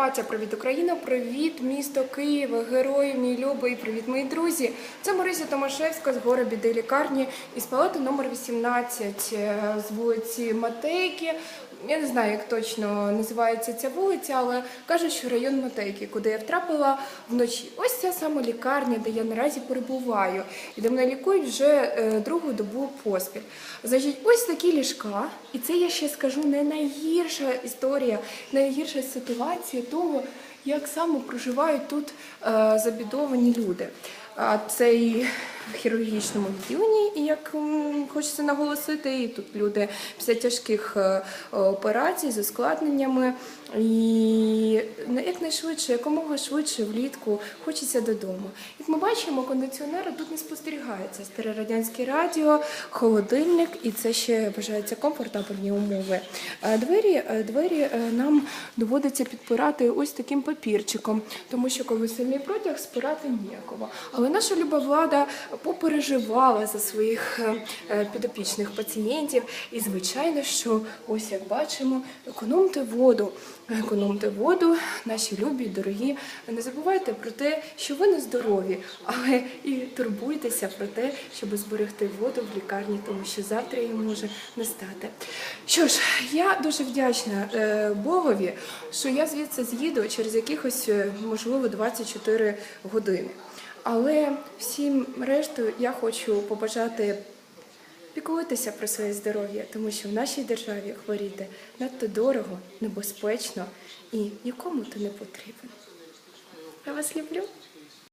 Закарпаття, привіт Україна, привіт місто Києва, герої мій любий, привіт мої друзі. Це Марися Томашевська з гори біди лікарні із палати номер 18 е, з вулиці Матейки. Я не знаю, як точно називається ця вулиця, але кажуть, що район Матейки, куди я втрапила вночі. Ось ця саме лікарня, де я наразі перебуваю, і де мене лікують вже е, другу добу поспіль. Значить, ось такі ліжка, і це я ще скажу не найгірша історія, найгірша ситуація того, як саме проживають тут е, забідовані люди. Це і в хірургічному відділенні, як хочеться наголосити, і тут люди після тяжких е, операцій з ускладненнями. І якнайшвидше, якомога швидше влітку хочеться додому. Як ми бачимо, кондиціонера тут не спостерігається. Старе радянське радіо, холодильник, і це ще вважається комфортабельні умови. Е, Двері, е, двері нам доводиться підпирати ось таким папірчиком, тому що коли сильний протяг, спирати ніякого. Але наша люба влада попереживала за своїх е, е, підопічних пацієнтів. І звичайно, що ось як бачимо, економте воду. Економте воду, наші любі, дорогі. Не забувайте про те, що ви не здорові, але і турбуйтеся про те, щоб зберегти воду в лікарні, тому що завтра її може не стати. Що ж, я дуже вдячна е, Богові, що я звідси з'їду через якихось, можливо, 24 години. Але всім решту я хочу побажати піклуйтеся про своє здоров'я, тому що в нашій державі хворіти надто дорого, небезпечно і нікому то не потрібен. Я вас люблю.